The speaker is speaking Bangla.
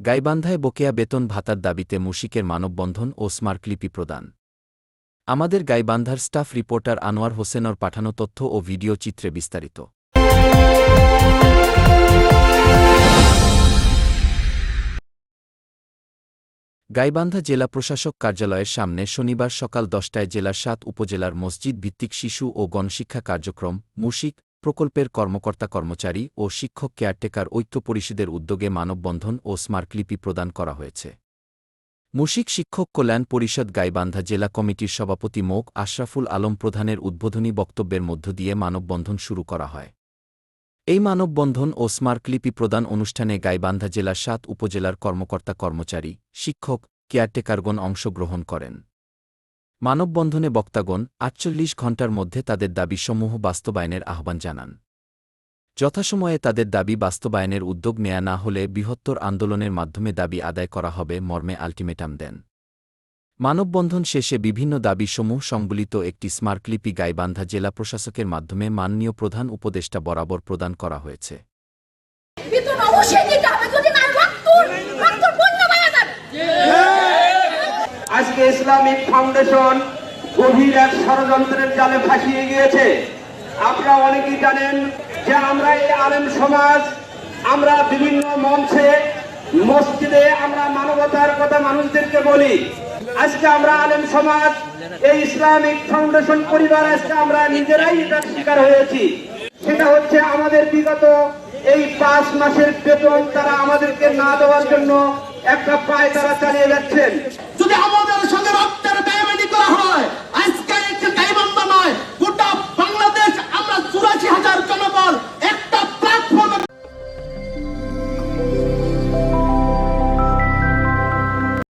গাইবান্ধায় বকেয়া বেতন ভাতার দাবিতে মুশিকের মানববন্ধন ও স্মারকলিপি প্রদান। আমাদের গাইবান্ধার স্টাফ রিপোর্টার আনোয়ার হোসেনর পাঠানো তথ্য ও ভিডিও চিত্রে বিস্তারিত। গাইবান্ধা জেলা প্রশাসক কার্যালয়ের সামনে শনিবার সকাল দশটায় জেলার সাত উপজেলার মসজিদ ভিত্তিক শিশু ও গণশিক্ষা কার্যক্রম, মুশিক প্রকল্পের কর্মকর্তা কর্মচারী ও শিক্ষক কেয়ারটেকার ঐক্য পরিষদের উদ্যোগে মানববন্ধন ও স্মারকলিপি প্রদান করা হয়েছে। মুশিক শিক্ষক কল্যাণ পরিষদ গাইবান্ধা জেলা কমিটির সভাপতি মোক আশরাফুল আলম প্রধানের উদ্বোধনী বক্তব্যের মধ্য দিয়ে মানববন্ধন শুরু করা হয়। এই মানববন্ধন ও স্মারকলিপি প্রদান অনুষ্ঠানে গাইবান্ধা জেলার সাত উপজেলার কর্মকর্তা কর্মচারী, শিক্ষক, কেয়ারটেকারগণ অংশগ্রহণ করেন। মানববন্ধনে বক্তাগণ আটচল্লিশ ঘণ্টার মধ্যে তাদের দাবিসমূহ বাস্তবায়নের আহ্বান জানান। যথাসময়ে তাদের দাবি বাস্তবায়নের উদ্যোগ নেয়া না হলে বৃহত্তর আন্দোলনের মাধ্যমে দাবি আদায় করা হবে মর্মে আল্টিমেটাম দেন। মানববন্ধন শেষে বিভিন্ন দাবিসমূহ সংবলিত একটি স্মারকলিপি গাইবান্ধা জেলা প্রশাসকের মাধ্যমে মাননীয় প্রধান উপদেষ্টা বরাবর প্রদান করা হয়েছে বেতন অবশ্যই দিতে হবে যদি না রক্তর রক্তর বন্যা পাওয়া যাবে আজকে ইসলামিক ফাউন্ডেশন গভীর এক ষড়যন্ত্রের জালে ফাঁসিয়ে গিয়েছে। আপনারা অনেকেই জানেন যে আমরা এই আলেম সমাজ, আমরা বিভিন্ন মঞ্চে, মসজিদে আমরা মানবতার কথা মানুষদেরকে বলি। আজকে আমরা আলেম সমাজ, এই ইসলামিক ফাউন্ডেশন পরিবার আজকে আমরা নিজেরাই এটার শিকার হয়েছি। সেটা হচ্ছে আমাদের বিগত এই পাঁচ মাসের বেতন তারা আমাদেরকে না দেওয়ার জন্য একটা পায় তারা চালিয়ে যাচ্ছেন। যদি